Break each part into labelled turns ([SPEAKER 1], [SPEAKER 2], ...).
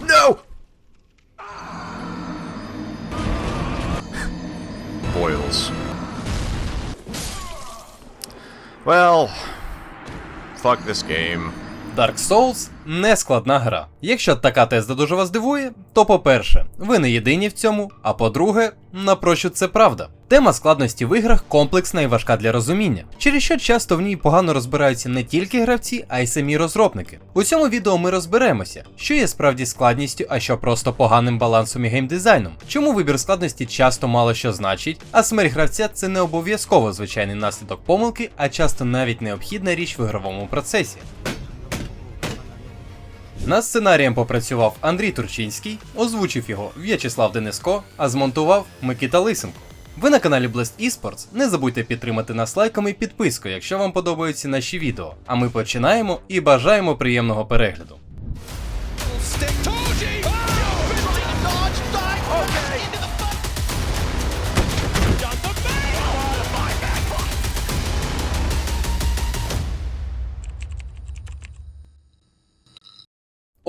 [SPEAKER 1] No! Boils. Well, fuck this game.
[SPEAKER 2] Dark Souls не складна гра. Якщо така теза дуже вас дивує, то по-перше, ви не єдині в цьому, а по-друге, напрочуд це правда. Тема складності в іграх комплексна і важка для розуміння, через що часто в ній погано розбираються не тільки гравці, а й самі розробники. У цьому відео ми розберемося, що є справді складністю, а що просто поганим балансом і геймдизайном, чому вибір складності часто мало що значить, а смерть гравця це не обов'язково звичайний наслідок помилки, а часто навіть необхідна річ в ігровому процесі. Над сценарієм попрацював Андрій Турчинський, озвучив його В'ячеслав Дениско, а змонтував Микита Лисенко. Ви на каналі Blast Esports. Не забудьте підтримати нас лайками і підпискою, якщо вам подобаються наші відео. А ми починаємо і бажаємо приємного перегляду.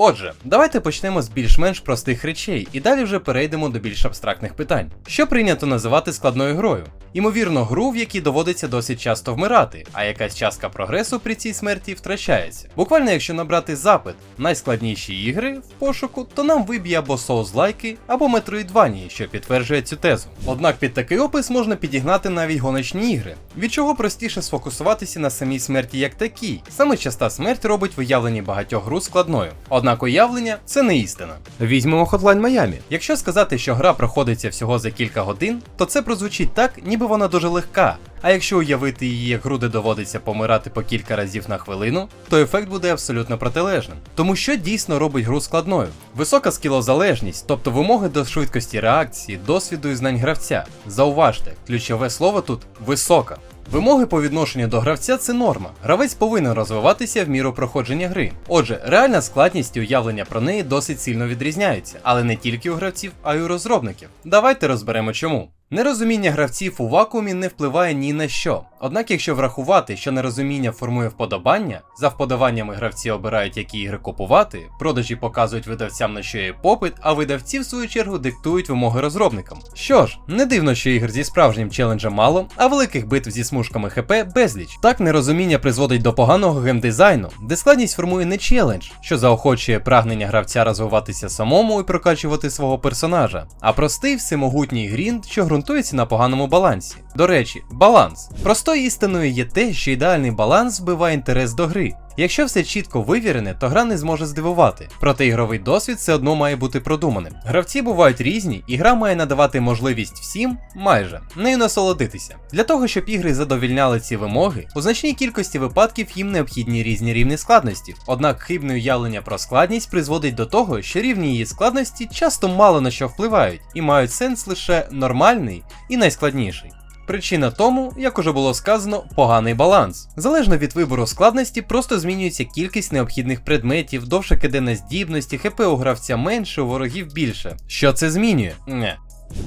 [SPEAKER 2] Отже, давайте почнемо з більш-менш простих речей і далі вже перейдемо до більш абстрактних питань. Що прийнято називати складною грою? Ймовірно, гру, в якій доводиться досить часто вмирати, а якась частка прогресу при цій смерті втрачається. Буквально, якщо набрати запит найскладніші ігри в пошуку, то нам виб'є або Souls-лайки, або Metroidvania, що підтверджує цю тезу. Однак під такий опис можна підігнати навіть гоночні ігри, від чого простіше сфокусуватися на самій смерті як такій. Саме часта смерть робить виявлення багатьох гру складною. Однак уявлення це не істина. Візьмемо Hotline Miami. Якщо сказати, що гра проходиться всього за кілька годин, то це прозвучить так, ніби вона дуже легка. А якщо уявити її як гру, де доводиться помирати по кілька разів на хвилину, то ефект буде абсолютно протилежним. Тому що дійсно робить гру складною? Висока скілозалежність, тобто вимоги до швидкості реакції, досвіду і знань гравця. Зауважте, ключове слово тут висока. Вимоги по відношенню до гравця це норма. Гравець повинен розвиватися в міру проходження гри. Отже, реальна складність і уявлення про неї досить сильно відрізняються, але не тільки у гравців, а й у розробників. Давайте розберемо чому. Нерозуміння гравців у вакуумі не впливає ні на що. Однак, якщо врахувати, що нерозуміння формує вподобання, за вподобаннями гравці обирають, які ігри купувати, продажі показують видавцям на що є попит, а видавці, в свою чергу, диктують вимоги розробникам. Що ж, не дивно, що ігр зі справжнім челенджем мало, а великих битв зі смужками ХП безліч. Так нерозуміння призводить до поганого геймдизайну, де складність формує не челендж, що заохочує прагнення гравця розвиватися самому і прокачувати свого персонажа, а простий всемогутній грінд, що ґрунтується на поганому балансі. До речі, баланс. Простою істиною є те, що ідеальний баланс вбиває інтерес до гри. Якщо все чітко вивірене, то гра не зможе здивувати. Проте ігровий досвід все одно має бути продуманим. Гравці бувають різні, і гра має надавати можливість всім, майже, нею насолодитися. Для того, щоб ігри задовільняли ці вимоги, у значній кількості випадків їм необхідні різні рівні складності. Однак хибне уявлення про складність призводить до того, що рівні її складності часто мало на що впливають і мають сенс лише нормальний і найскладніший. Причина тому, як уже було сказано, поганий баланс. Залежно від вибору складності, просто змінюється кількість необхідних предметів, довше кидена здібності, ХП у гравця менше, у ворогів більше. Що це змінює? Не.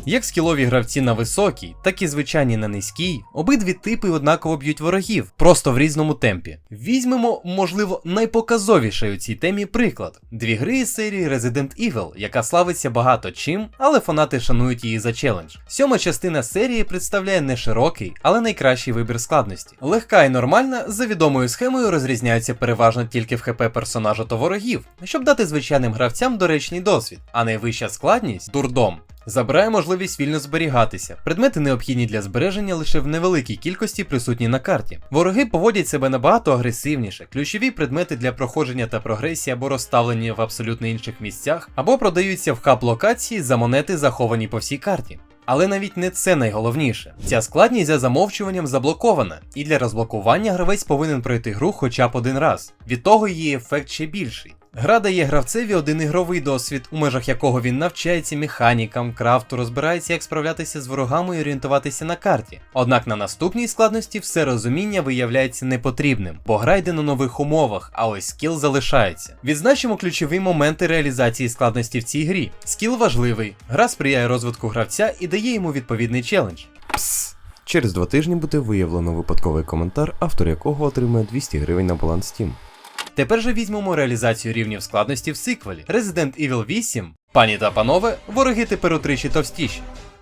[SPEAKER 2] Як скілові гравці на високій, так і звичайні на низькій, обидві типи однаково б'ють ворогів, просто в різному темпі. Візьмемо, можливо, найпоказовіший у цій темі приклад: дві гри із серії Resident Evil, яка славиться багато чим, але фанати шанують її за челендж. Сьома частина серії представляє не широкий, але найкращий вибір складності. Легка і нормальна, за відомою схемою розрізняються переважно тільки в ХП персонажа та ворогів, щоб дати звичайним гравцям доречний досвід, а найвища складність дурдом. Забирає можливість вільно зберігатися. Предмети необхідні для збереження лише в невеликій кількості присутні на карті. Вороги поводять себе набагато агресивніше. Ключові предмети для проходження та прогресії або розставлені в абсолютно інших місцях, або продаються в хаб локації за монети, заховані по всій карті. Але навіть не це найголовніше. Ця складність за замовчуванням заблокована, і для розблокування гравець повинен пройти гру хоча б один раз. Від того її ефект ще більший. Гра дає гравцеві один ігровий досвід, у межах якого він навчається механікам, крафту, розбирається, як справлятися з ворогами і орієнтуватися на карті. Однак на наступній складності все розуміння виявляється непотрібним, бо гра йде на нових умовах, а ось скіл залишається. Відзначимо ключові моменти реалізації складності в цій грі. Скіл важливий, гра сприяє розвитку гравця і дає йому відповідний челендж.
[SPEAKER 1] Пс. Через два тижні буде виявлено випадковий коментар, автор якого отримає 200 гривень на баланс Steam.
[SPEAKER 2] Тепер же візьмемо реалізацію рівнів складності в сиквелі Resident Evil 8. Пані та панове, вороги тепер утричі товстіші.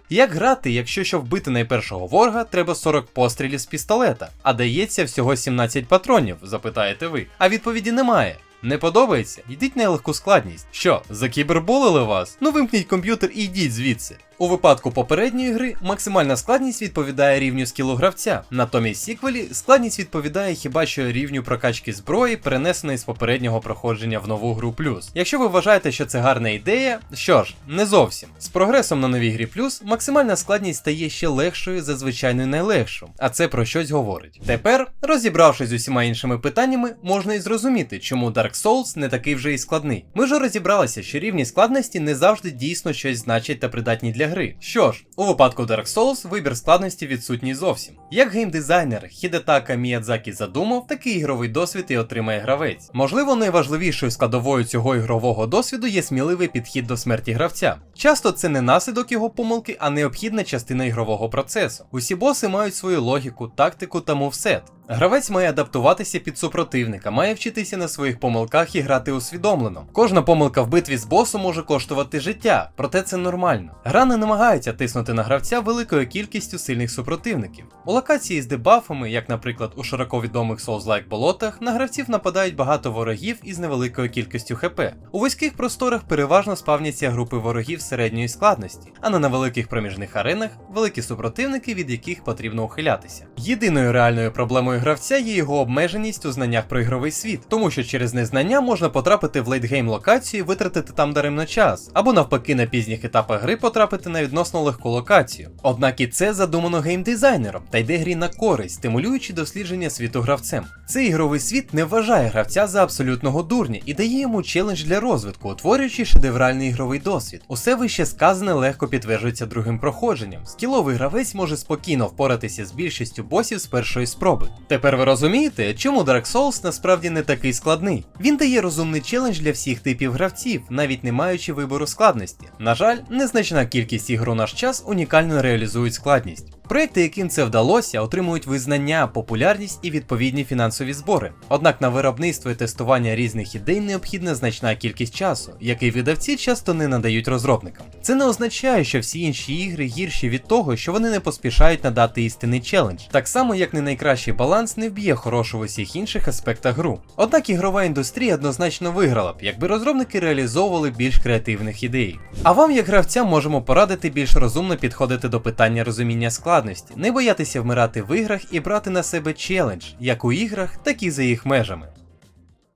[SPEAKER 2] Як грати, якщо щоб вбити найпершого ворога, треба 40 пострілів з пістолета, а дається всього 17 патронів, запитаєте ви. А відповіді немає. Не подобається? Йдіть на легку складність. Що, закіберболили вас? Ну вимкніть комп'ютер і йдіть звідси. У випадку попередньої гри максимальна складність відповідає рівню скілу гравця. Натомість сіквелі складність відповідає хіба що рівню прокачки зброї, перенесеної з попереднього проходження в нову гру плюс. Якщо ви вважаєте, що це гарна ідея, що ж, не зовсім. З прогресом на новій грі плюс максимальна складність стає ще легшою за звичайну найлегшу, а це про щось говорить. Тепер, розібравшись з усіма іншими питаннями, можна і зрозуміти, чому Dark Souls не такий вже і складний. Ми вже розібралися, що рівні складності не завжди дійсно щось значать та придатні для гри. Що ж, у випадку Dark Souls вибір складності відсутній зовсім. Як геймдизайнер Хідетака Міядзакі задумав, такий ігровий досвід і отримає гравець. Можливо, найважливішою складовою цього ігрового досвіду є сміливий підхід до смерті гравця. Часто це не наслідок його помилки, а необхідна частина ігрового процесу. Усі боси мають свою логіку, тактику та мовсет. Гравець має адаптуватися під супротивника, має вчитися на своїх помилках і грати усвідомлено. Кожна помилка в битві з босом може коштувати життя, проте це нормально. Гра не намагається тиснути на гравця великою кількістю сильних супротивників. У локації з дебафами, як наприклад у широко відомих Souls-like болотах, на гравців нападають багато ворогів із невеликою кількістю ХП. У вузьких просторах переважно спавняться групи ворогів середньої складності, а на невеликих проміжних аренах великі супротивники, від яких потрібно ухилятися. Єдиною реальною проблемою гравця є його обмеженість у знаннях про ігровий світ, тому що через незнання можна потрапити в лейтгейм локацію витратити там даремно час, або навпаки на пізніх етапах гри потрапити на відносно легку локацію. Однак і це задумано геймдизайнером та йде грі на користь, стимулюючи дослідження світу гравцем. Цей ігровий світ не вважає гравця за абсолютного дурня і дає йому челендж для розвитку, утворюючи шедевральний ігровий досвід. Усе вище сказане легко підтверджується другим проходженням. Скіловий гравець може спокійно впоратися з більшістю босів з першої спроби. Тепер ви розумієте, чому Dark Souls насправді не такий складний. Він дає розумний челендж для всіх типів гравців, навіть не маючи вибору складності. На жаль, незначна кількість ігр у наш час унікально реалізують складність. Проекти, яким це вдалося, отримують визнання, популярність і відповідні фінансові збори. Однак на виробництво і тестування різних ідей необхідна значна кількість часу, який видавці часто не надають розробникам. Це не означає, що всі інші ігри гірші від того, що вони не поспішають надати істинний челендж, так само як не найкращий баланс не вб'є хорошу в усіх інших аспектах гру. Однак ігрова індустрія однозначно виграла б, якби розробники реалізовували більш креативних ідей. А вам, як гравцям, можемо порадити більш розумно підходити до питання розуміння складності, не боятися вмирати в іграх і брати на себе челендж, як у іграх, так і за їх межами.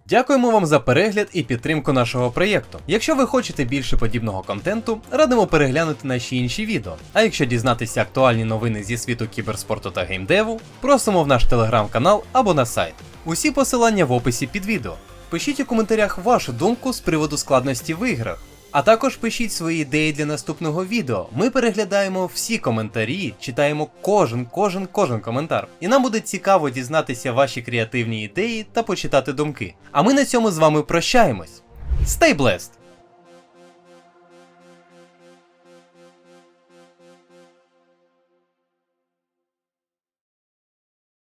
[SPEAKER 2] Дякуємо вам за перегляд і підтримку нашого проєкту. Якщо ви хочете більше подібного контенту, радимо переглянути наші інші відео. А якщо дізнатися актуальні новини зі світу кіберспорту та геймдеву, просимо в наш телеграм-канал або на сайт. Усі посилання в описі під відео. Пишіть у коментарях вашу думку з приводу складності в іграх. А також пишіть свої ідеї для наступного відео. Ми переглядаємо всі коментарі, читаємо кожен, кожен, кожен коментар. І нам буде цікаво дізнатися ваші креативні ідеї та почитати думки. А ми на цьому з вами прощаємось. Stay blessed!